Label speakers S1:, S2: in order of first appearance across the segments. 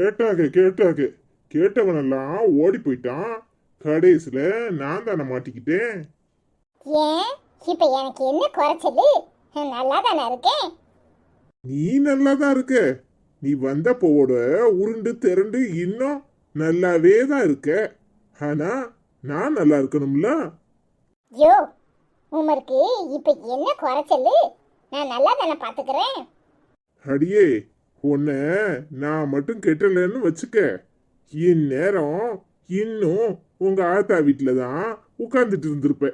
S1: கேட்டாக கேட்டாக கேட்டவனெல்லாம் ஓடி போயிட்டான் கடைசியில நான் தானே மாட்டிக்கிட்டேன்.
S2: ஏன்? இப்ப எனக்கு என்ன குறைச்சலு? நல்லா தானே இருக்கேன்?
S1: நீ நல்லா தான் இருக்க? நீ வந்தப்போவோட உருண்டு திரண்டு இன்னும் நல்லாவே தான் இருக்க. ஆனா நான் நல்லா இருக்கணும்ல?
S2: யோ உமருக்கு இப்ப என்ன குறைச்சலு? நான் நல்லா தானே பாத்துக்கிறேன்.
S1: அடியே உன்னை நான் மட்டும் கெட்டலன்னு வச்சுக்க. இந்நேரம் இன்னும் உங்க ஆத்தா வீட்டில தான் உட்கார்ந்துட்டு இருந்திருப்ப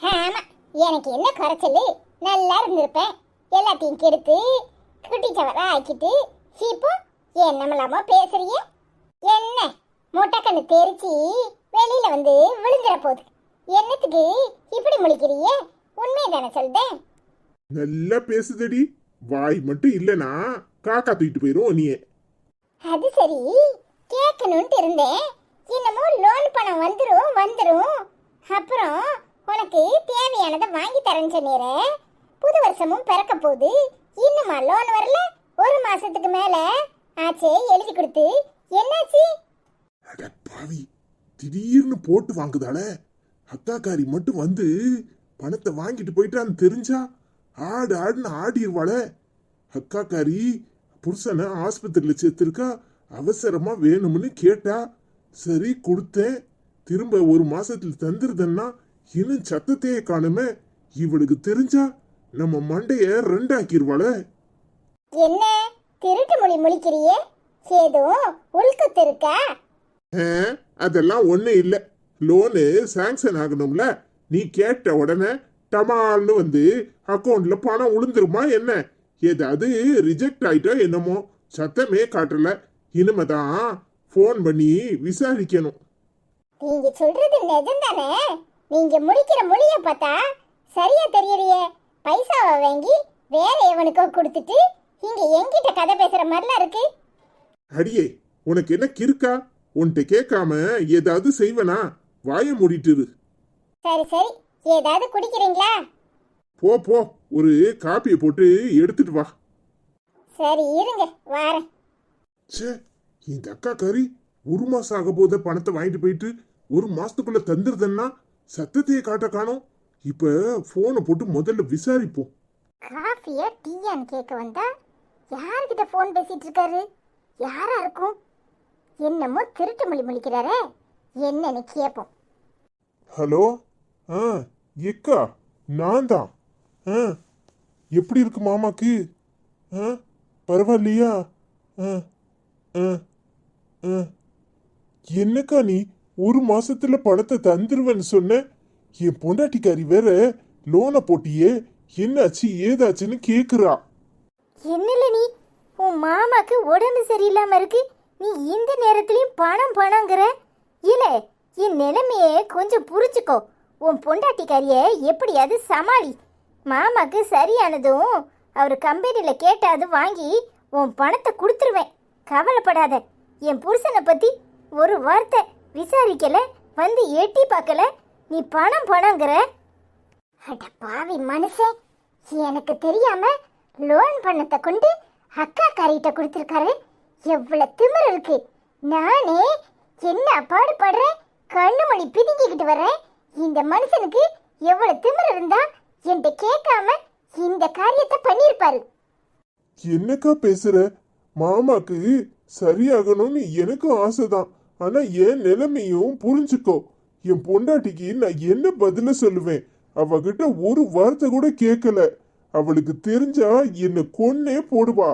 S2: ஆமா எனக்கு என்ன குறைச்சலு? நல்லா இருந்திருப்பேன். எல்லாத்தையும் கெடுத்து குட்டி சவரா ஆக்கிட்டு இப்போ என்னமலாமோ பேசுறிய என்ன? முட்டைக்கண்ணு தெரிச்சு வெளியில வந்து விழுந்துற போகுது என்னத்துக்கு இப்படி முழிக்கிறிய உண்மையை தானே சொல்றேன்.
S1: நல்லா பேசுதடி. வாய் மட்டும் இல்லனா காக்கா தூக்கிட்டு போயிரும் நீயே.
S2: அது சரி. கேட்கணும்ட்டு இருந்தேன். என்னமோ லோன் பணம் வந்துரும் வந்துரும். அப்புறம் உனக்கு தேவையானதை வாங்கி தரேன்னு சொன்னீரே. புது வருஷமும் பிறக்க போகுது. இன்னுமா லோன் வரல? ஒரு மாசத்துக்கு மேல? ஆச்சே எழுதி கொடுத்து. என்னாச்சு?
S1: அட பாவி திடீர்னு போட்டு வாங்குதால அக்காக்காரி மட்டும் வந்து பணத்தை வாங்கிட்டு போயிட்டான்னு தெரிஞ்சா ஆடு ஆடுன்னு ஆடிடுவாளே அக்காக்காரி புருஷனை ஆஸ்பத்திரியில் சேர்த்திருக்கா? அவசரமா வேணும்னு கேட்டா சரி கொடுத்தேன். திரும்ப ஒரு மாசத்துல தந்துருதன்னா இன்னும் சத்தத்தையே காணுமே இவளுக்கு தெரிஞ்சா நம்ம மண்டைய ரெண்டாக்கிடுவாளே
S2: என்ன? திருட்டு மொழி முழிக்கிறியே? ஏதோ உள்குத்து இருக்கா?
S1: அதெல்லாம் ஒன்றும் இல்லை. லோனு சாங்ஷன் ஆகணும்ல. நீ கேட்ட உடனே டமால்னு வந்து அக்கௌண்ட்ல பணம் உளுந்துருமா என்ன? ஏதாவது ரிஜெக்ட் ஆயிட்டோ என்னமோ சத்தமே காட்டல. இனிமே தான் ஃபோன் பண்ணி விசாரிக்கணும்.
S2: நீங்க சொல்றது நிஜம்தானே? நீங்க முடிக்கிற மொழிய பார்த்தா சரியா தெரியலையே. பைசாவை வாங்கி வேற எவனுக்கோ கொடுத்துட்டு இங்க என்கிட்ட கதை பேசுற மாதிரிலாம் இருக்கு.
S1: அடியே உனக்கு என்ன கிறுக்கா? உன்கிட்ட கேட்காம ஏதாவது செய்வனா? வாயை மூடிட்டு இரு.
S2: சரி சரி. ஏதாவது குடிக்கிறீங்களா?
S1: போ போ. ஒரு காப்பியை போட்டு எடுத்துட்டு வா.
S2: சரி இருங்க. வாரேன்.
S1: ச்சே இந்த அக்கா கறி ஒரு மாசம் ஆக போத பணத்தை வாங்கிட்டு போயிட்டு ஒரு மாசத்துக்குள்ள தந்துருதன்னா சத்தத்தையே காட்ட காணோம். இப்ப போனை போட்டு முதல்ல விசாரிப்போம்.
S2: காஃபியா டீயான்னு கேட்க வந்தா யார்கிட்ட ஃபோன் பேசிட்டு இருக்காரு யாரா இருக்கும்? என்னமோ திருட்டு மொழி முழிக்கிறாரே. என்னன்னு கேட்போம்
S1: ஹலோ? ஆ எக்கா நான் தான் ஆ? எப்படி இருக்கு மாமாக்கு? ஆ? பரவாயில்லையா? ஆ? ஆ? ஆ? என்னக்கா நீ ஒரு மாசத்துல பணத்தை தந்துருவேன்னு சொன்ன? என் பொண்டாட்டிக்காரி வேற லோனை போட்டியே என்னாச்சு ஏதாச்சுன்னு கேக்குறா.
S2: என்னல நீ? உன் மாமாக்கு உடம்பு சரியில்லாம இருக்கு. நீ இந்த நேரத்துலயும் பணம் பணங்கிற இல்ல என் நிலைமையே கொஞ்சம் புரிஞ்சுக்கோ. உன் பொண்டாட்டிக்காரிய எப்படியாவது சமாளி. மாமாக்கு சரியானதும் அவர் கம்பெனியில் கேட்டாது வாங்கி உன் பணத்தை கொடுத்துருவேன். கவலைப்படாத. என் புருஷனை பற்றி ஒரு வார்த்தை விசாரிக்கல வந்து எட்டி பார்க்கல. நீ பணம் பணங்கிற அட பாவி மனுஷன் எனக்கு தெரியாம லோன் பணத்தை கொண்டு அக்கா காரிட்ட கொடுத்துருக்காரு. எவ்வளவு திமிர் இருக்கு. நானே என்ன பாடுபடுறேன் கண்ணு மணி பிதுங்கிக்கிட்டு வர்றேன். இந்த மனுஷனுக்கு எவ்வளவு திமிர் இருந்தா என்கிட்ட கேட்காம இந்த காரியத்தை பண்ணியிருப்பாரு.
S1: என்னக்கா பேசுற? மாமாக்கு சரியாகணும்னு எனக்கும் ஆசைதான். ஆனா என் நிலைமையும் புரிஞ்சுக்கோ. என் பொண்டாட்டிக்கு நான் என்ன பதில சொல்லுவேன்? அவகிட்ட ஒரு வார்த்தை கூட கேட்கல. அவளுக்கு தெரிஞ்சா என்ன கொன்னே போடுவா.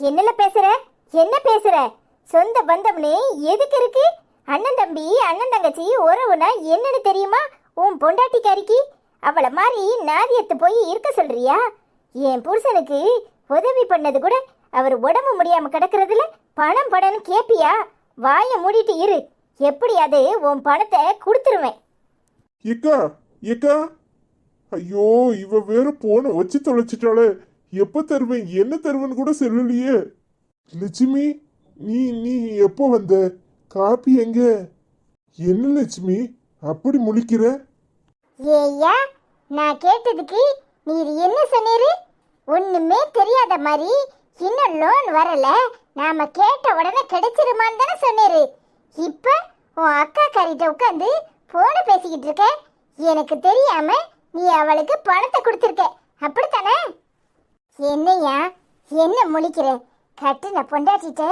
S2: என்னல பேசுற? என்ன பேசுற? சொந்த பந்தம்னு எதுக்கு இருக்கு? அண்ணன் தம்பி அண்ணன் தங்கச்சி உறவுனா என்னன்னு தெரியுமா? உன் பொண்டாட்டிக்காரிக்கு அவளை மாதிரி நாதியத்து போய் இருக்க சொல்றியா? என் புருஷனுக்கு உதவி பண்ணது கூட அவர் உடம்பு முடியாம கிடக்குறதுல பணம் பணம்னு கேப்பியா? வாயை மூடிட்டு இரு. எப்படியாவது உன் பணத்தை கொடுத்துருவேன்?
S1: ஏக்கா ஏக்கா. ஐயோ இவ வேற போன வச்சு தொலைச்சிட்டாளே. எப்ப தருவேன்? என்ன தருவேன்னு கூட சொல்லலையே. லட்சுமி நீ நீ எப்போ வந்த? காப்பி எங்க? என்ன லட்சுமி அப்படி முழிக்கிற?
S2: ஏய்யா நான் கேட்டதுக்கு நீர் என்ன சொன்னீரு? ஒண்ணுமே தெரியாத மாதிரி
S3: இன்னும் லோன் வரல. நாம கேட்ட உடனே கிடைச்சிருமான்னு தானே சொன்னீரு. இப்ப உன் அக்கா கறிட்ட உட்காந்து போன பேசிக்கிட்டு இருக்க. எனக்கு தெரியாம நீ அவளுக்கு பணத்தை கொடுத்துருக்க. அப்படித்தானே? என்னையா? என்ன முழிக்கிற? கட்டின பொண்டாட்டிட்ட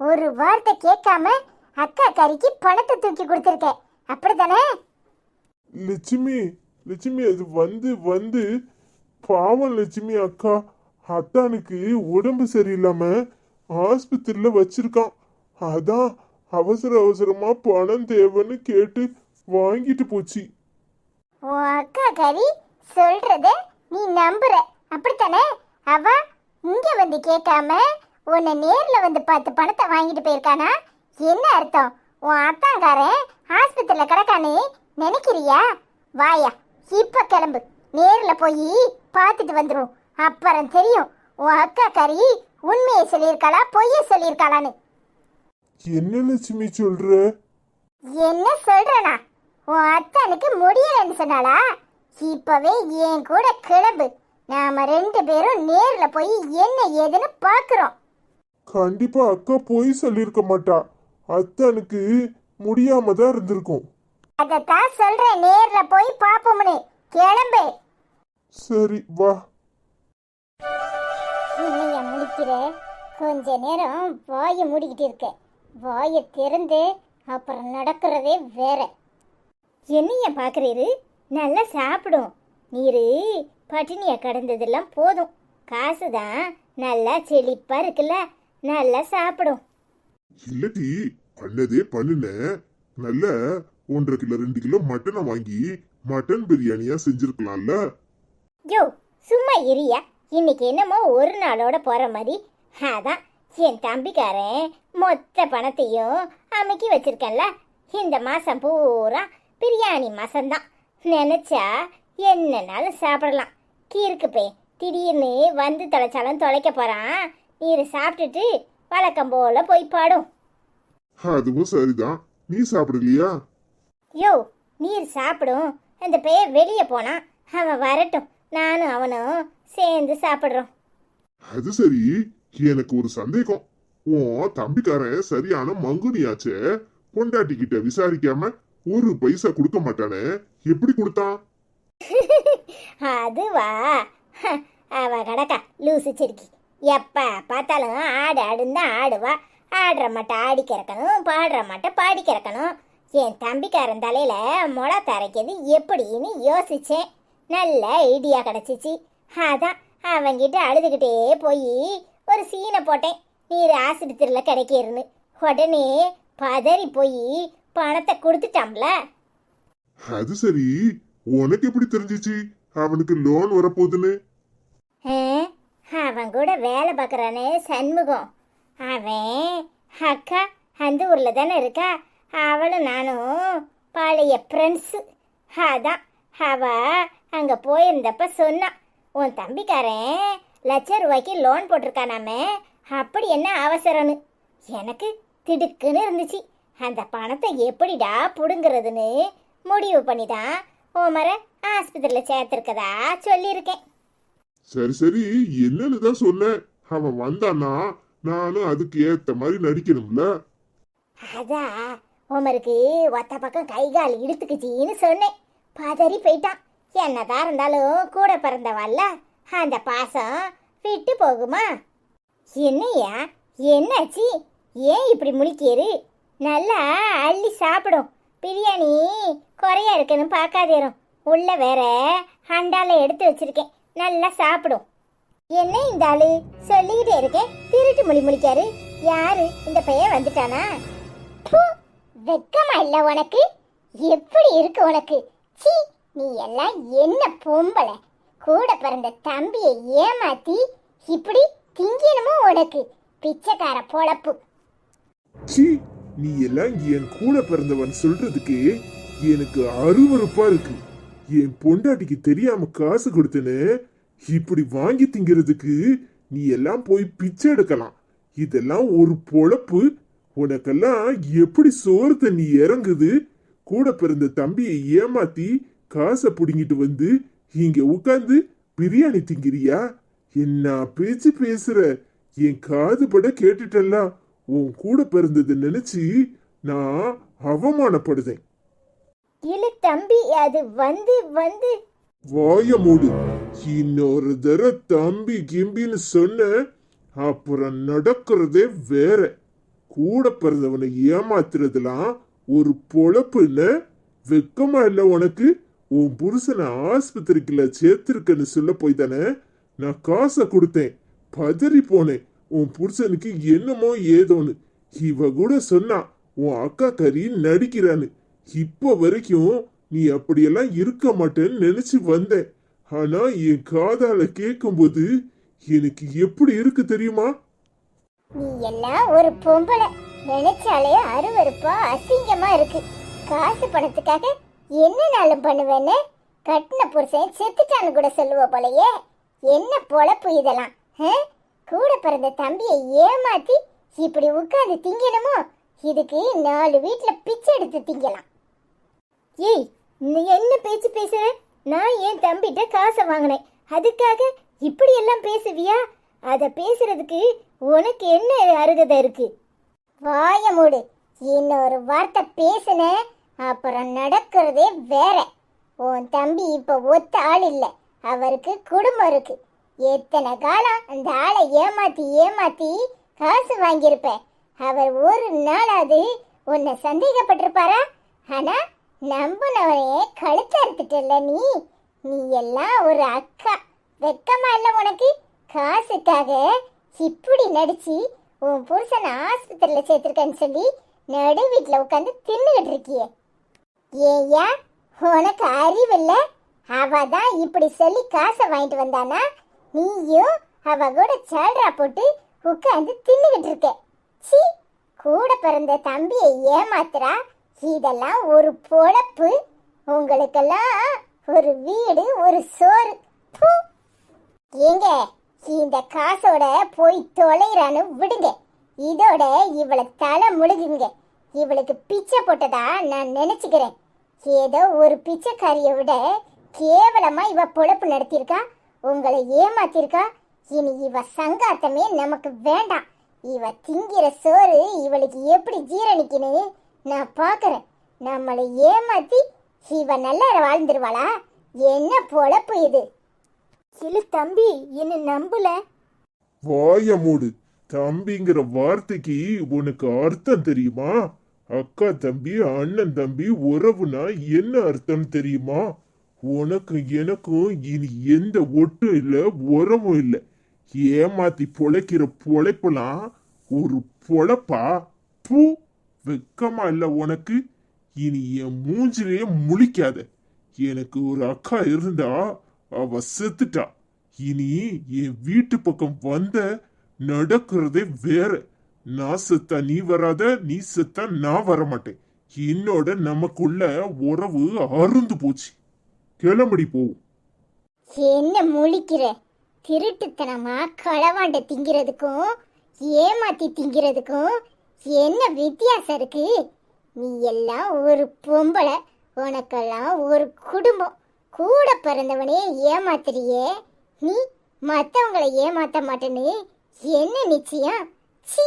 S3: ஒரு வார்த்தை கேட்காம அக்கா கறிக்கு பணத்தை தூக்கி கொடுத்துருக்க. அப்படித்தானே?
S1: லட்சுமி லட்சுமி அது வந்து வந்து பாவம் லட்சுமி அக்கா. அத்தானுக்கு உடம்பு சரியில்லாம ஆஸ்பத்திரியில வச்சிருக்கான். அதான் அவசர அவசரமா பணம் தேவைன்னு கேட்டு வாங்கிட்டு போச்சு.
S3: உன் அக்கா கறி சொல்றத நீ நம்புற. அப்படித்தானே? அவ இங்க வந்து கேட்காம உன்னை நேர்ல வந்து பார்த்து பணத்தை வாங்கிட்டு போயிருக்கானா? என்ன அர்த்தம்? உன் அத்தாங்காரன் ஆஸ்பத்திரியில கிடக்கானே நினைக்கிறியா? வாயா. இப்ப கிளம்பு நேர்ல போய் பார்த்துட்டு வந்துரும் அப்புறம் தெரியும். உன் அக்கா கறி உண்மையை சொல்லியிருக்காளா பொய்யை சொல்லியிருக்காளான்னு.
S1: என்ன லட்சுமி சொல்ற?
S3: என்ன சொல்றனா? உன் அத்தனுக்கு முடியலன்னு சொன்னாளா? இப்பவே என் கூட கிளம்பு. நாம ரெண்டு பேரும் நேர்ல போய் என்ன ஏதுன்னு பாக்குறோம்.
S1: கண்டிப்பா அக்கா போய் சொல்லியிருக்க மாட்டா. அத்தானுக்கு முடியாம தான் இருந்திருக்கும்.
S3: அதத்தான் சொல்றேன் நேர்ல போய் பாப்போம்னு. கிளம்பு.
S1: சரி வா.
S3: என்னைய முடிக்கிற கொஞ்ச நேரம் வாயை மூடிக்கிட்டு இருக்க. வாயை திறந்து அப்புறம் நடக்கிறதே வேற. என்னைய பார்க்குறீரு நல்லா சாப்பிடும். நீரு பட்டினியை கடந்ததெல்லாம் போதும். காசு தான் நல்லா செழிப்பா இருக்குல்ல நல்லா சாப்பிடும்.
S1: இல்லடி பண்ணதே பண்ணுன நல்ல ஒன்றரை கிலோ ரெண்டு கிலோ மட்டனை வாங்கி மட்டன் பிரியாணியா செஞ்சிருக்கலாம்ல.
S3: யோ சும்மா இரியா இன்னைக்கு என்னமோ ஒரு நாளோட போற மாதிரி. அதான் என் தம்பிக்காரன் மொத்த பணத்தையும் அமைக்கி வச்சிருக்கேன்ல. இந்த மாசம் பூரா பிரியாணி மாசம்தான். நினைச்சா என்னனாலும் சாப்பிடலாம். கீருக்கு பே திடீர்னு வந்து தொலைச்சாலும் தொலைக்க போறான். நீர் சாப்பிட்டுட்டு வழக்கம் போல போய் பாடும்.
S1: அதுவும் சரிதான். நீ சாப்பிடலையா?
S3: யோ நீர் சாப்பிடும். அந்த பையன் வெளியே போனான் அவன் வரட்டும். நானும் அவனும் சேர்ந்து சாப்பிட்றோம்.
S1: அது சரி. எனக்கு ஒரு சந்தேகம். உன் தம்பிக்காரன் சரியான மங்குனியாச்சே. பொண்டாட்டி கிட்ட விசாரிக்காம ஒரு பைசா கொடுக்க மாட்டானே. எப்படி கொடுத்தான்
S3: அதுவா? அவ கடக்கா லூசு சிரிக்கி. எப்ப பார்த்தாலும் ஆடு ஆடுன்னு ஆடுவா. ஆடுற மாட்டை ஆடி கிறக்கணும் பாடுற மாட்டை பாடி கிறக்கணும் என் தம்பிக்காரன் தலையில முளை தரைக்கிறது எப்படின்னு யோசிச்சேன். நல்ல ஐடியா கிடச்சிச்சு. அதான் அவங்கிட்ட அழுதுகிட்டே போய் ஒரு சீனை போட்டேன். நீர் ஆஸ்பத்திரியில் கிடைக்கிறன்னு. உடனே பதறி போய் பணத்தை கொடுத்துட்டாம்ல
S1: அது சரி. உனக்கு எப்படி தெரிஞ்சிச்சு? அவனுக்கு லோன் வரப்போகுதுன்னு.
S3: அவன் கூட வேலை பார்க்குறானே சண்முகம். அவன் அக்கா அந்த ஊரில் தானே இருக்கா? அவளும் நானும் பழைய ஃப்ரெண்ட்ஸு அதான் அவ அங்கே போயிருந்தப்ப சொன்னான் உன் தம்பிக்காரன் லட்ச ரூபாய்க்கு லோன் போட்டிருக்கானாமே அப்படி என்ன அவசரம்னு? எனக்கு திடுக்குன்னு இருந்துச்சு. அந்த பணத்தை எப்படிடா புடுங்கிறதுன்னு முடிவு பண்ணி தான் உமரை ஆஸ்பத்திரியில் சேர்த்துருக்கதா சொல்லியிருக்கேன்.
S1: சரி சரி என்னன்னு தான் சொன்னேன் அவன் வந்தானா நானும் அதுக்கு ஏத்த மாதிரி நடிக்கணும்ல.
S3: அதான் உமருக்கு ஒத்த பக்கம் கை கால் இழுத்துக்குச்சின்னு சொன்னேன். பதறி போயிட்டான். என்னதான் இருந்தாலும் கூட பிறந்தவல்ல. அந்த பாசம் விட்டு போகுமா? என்னையா என்னாச்சு? ஏன் இப்படி முழிக்கேரு நல்லா அள்ளி சாப்பிடும். பிரியாணி குறையா இருக்குன்னு பார்க்காதேரும் உள்ள வேற ஹண்டால எடுத்து வச்சிருக்கேன். நல்லா சாப்பிடும். என்ன இந்த ஆளு? சொல்லிக்கிட்டே இருக்கேன். திருட்டு மொழி முழிக்காரு. யாரு? இந்த பையன் வந்துட்டானா? வெக்கமா இல்ல உனக்கு? எப்படி இருக்கு உனக்கு? சீ நீ எல்லாம் என்ன பொம்பளை? கூட பிறந்த தம்பியை ஏமாத்தி இப்படி திங்கணுமோ உனக்கு? பிச்சைக்கார பொழப்பு.
S1: ச்சீ நீ எல்லாம் என் கூட பிறந்தவன் சொல்றதுக்கு எனக்கு அருவறுப்பா இருக்கு. என் பொண்டாட்டிக்கு தெரியாம காசு கொடுத்தேன்னு இப்படி வாங்கி திங்கிறதுக்கு நீ எல்லாம் போய் பிச்சை எடுக்கலாம். இதெல்லாம் ஒரு பொழப்பு. உனக்கெல்லாம் எப்படி சோறு தண்ணி இறங்குது? கூட பிறந்த தம்பியை ஏமாத்தி காசை புடுங்கிட்டு வந்து இங்க உட்காந்து பிரியாணி திங்கிறியா? என்ன பேச்சு பேசுற? என் காது பட கேட்டுட்டல்ல உன் கூட பிறந்தது நினைச்சு நான் அவமானப்படுதேன்.
S2: இல்ல தம்பி அது வந்து வந்து.
S1: வாய மூடு. இன்னொரு தர தம்பி கிம்பின்னு சொன்ன அப்புறம் நடக்கிறதே வேற. கூட பிறந்தவனை ஏமாத்துறதுலாம் ஒரு பொழப்புன்னு வெக்கமா இல்லை உனக்கு? உன் புருஷனை ஆஸ்பத்திரிக்குள்ள சேர்த்திருக்கன்னு சொல்ல போய் தானே? நான் காசை கொடுத்தேன் பதறி போனேன். உன் புருஷனுக்கு என்னமோ ஏதோன்னு. இவ கூட சொன்னா உன் அக்கா கறி நடிக்கிறான்னு. இப்போ வரைக்கும் நீ அப்படியெல்லாம் இருக்க மாட்டேன்னு நினைச்சு வந்தேன். ஆனா என் காதால கேட்கும்போது எனக்கு எப்படி இருக்கு தெரியுமா?
S2: நீ எல்லாம் ஒரு பொம்பளை. நினைச்சாலே அருவருப்பா அசிங்கமா இருக்கு. காசு பணத்துக்காக என்னனாலும் பண்ணுவேன்னு கட்டின புருஷன் செத்துட்டான்னு கூட சொல்லுவ போலயே. என்ன பொழப்பு இதெல்லாம் ஆ? கூட பிறந்த தம்பியை ஏமாத்தி இப்படி உட்காந்து திங்கணுமோ? இதுக்கு நாலு வீட்டில் பிச்சை எடுத்து திங்கலாம். ஏய் நீ என்ன பேச்சு பேசுற? நான் என் தம்பிட்ட காசை வாங்கினேன். அதுக்காக இப்படி எல்லாம் பேசுவியா? அதை பேசுறதுக்கு உனக்கு என்ன அருகதை இருக்கு? வாய மூடு. இன்னொரு வார்த்தை பேசுன அப்புறம் நடக்கிறதே வேற. உன் தம்பி இப்ப ஒத்த ஆள் இல்லை. அவருக்கு குடும்பம் இருக்கு. எத்தனை காலம் அந்த ஆளை ஏமாத்தி ஏமாத்தி காசு வாங்கியிருப்பேன் அவர் ஒரு நாளாவது உன்னை சந்தேகப்பட்டிருப்பாரா? ஆனா நம்பினவனையே கழுத்த அறுத்துட்டல நீ? நீ எல்லாம் ஒரு அக்கா. வெக்கமா இல்லை உனக்கு? காசுக்காக இப்படி நடிச்சு உன் புருஷன் ஆஸ்பத்திரியில் சேர்த்துருக்கேன்னு சொல்லி நடு வீட்டில் உட்காந்து தின்னுகிட்டு இருக்கியே. ஏய்யா உனக்கு அறிவில்ல அவ தான் இப்படி சொல்லி காசை வாங்கிட்டு வந்தானா? நீயும் அவ கூட சேல்ரா போட்டு உட்காந்து தின்னுகிட்டு இருக்க. சி கூட பிறந்த தம்பியை ஏமாத்துறா? இதெல்லாம் ஒரு பொழப்பு. உங்களுக்கெல்லாம் ஒரு வீடு ஒரு சோறு. பூ. ஏங்க இந்த காசோட போய் தொலைறான்னு விடுங்க. இதோட இவளை தலை முழுகுங்க. இவளுக்கு பிச்சை போட்டதா நான் நினைச்சுக்கிறேன். ஏதோ ஒரு பிச்சைக்காரியை விட கேவலமா இவ பொழப்பு நடத்தியிருக்கா? உங்களை ஏமாத்திருக்கா இனி இவ சங்காத்தமே நமக்கு வேண்டாம். இவ திங்கிற சோறு இவளுக்கு எப்படி ஜீரணிக்கணும் நான் பார்க்கறேன் நம்மளை ஏமாத்தி இவ நல்லா வாழ்ந்துருவாளா? என்ன பொழப்பு இது? இல்ல தம்பி என்ன நம்பல.
S1: வாய மூடு. தம்பிங்கிற வார்த்தைக்கு உனக்கு அர்த்தம் தெரியுமா? அக்கா தம்பி அண்ணன் தம்பி உறவுனா என்ன அர்த்தம் தெரியுமா? உனக்கும் எனக்கும் இனி எந்த ஒட்டும் இல்ல உறவும் இல்ல. ஏமாத்தி பொழைக்கிற பொழைப்பெல்லாம் ஒரு பொழப்பா? பூ வெக்கமா இல்ல உனக்கு? இனி என் மூஞ்சிலேயே முழிக்காத. எனக்கு ஒரு அக்கா இருந்தா அவ செத்துட்டா. இனி என் வீட்டு பக்கம் வந்த நடக்கிறதே வேற. நான் செத்தா நீ வராத நீ செத்தா நான் வரமாட்டேன். என்னோட நமக்குள்ள உறவு அருந்து போச்சு. கிளம்படி போவோம்
S2: என்ன முழிக்கிற? திருட்டுத்தனமா களவாண்ட திங்கிறதுக்கும் ஏமாத்தி திங்கிறதுக்கும் என்ன வித்தியாசம் இருக்கு? நீ எல்லாம் ஒரு பொம்பளை உனக்கெல்லாம் ஒரு குடும்பம். கூட பிறந்தவனே ஏமாத்துறியே? நீ மற்றவங்களை ஏமாத்த மாட்டேன்னு என்ன நிச்சயம்? சி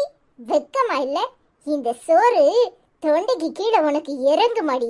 S2: வெக்கமா இல்லை? இந்த சோறு தொண்டைக்கு கீழே உனக்கு இறங்கு மாடி.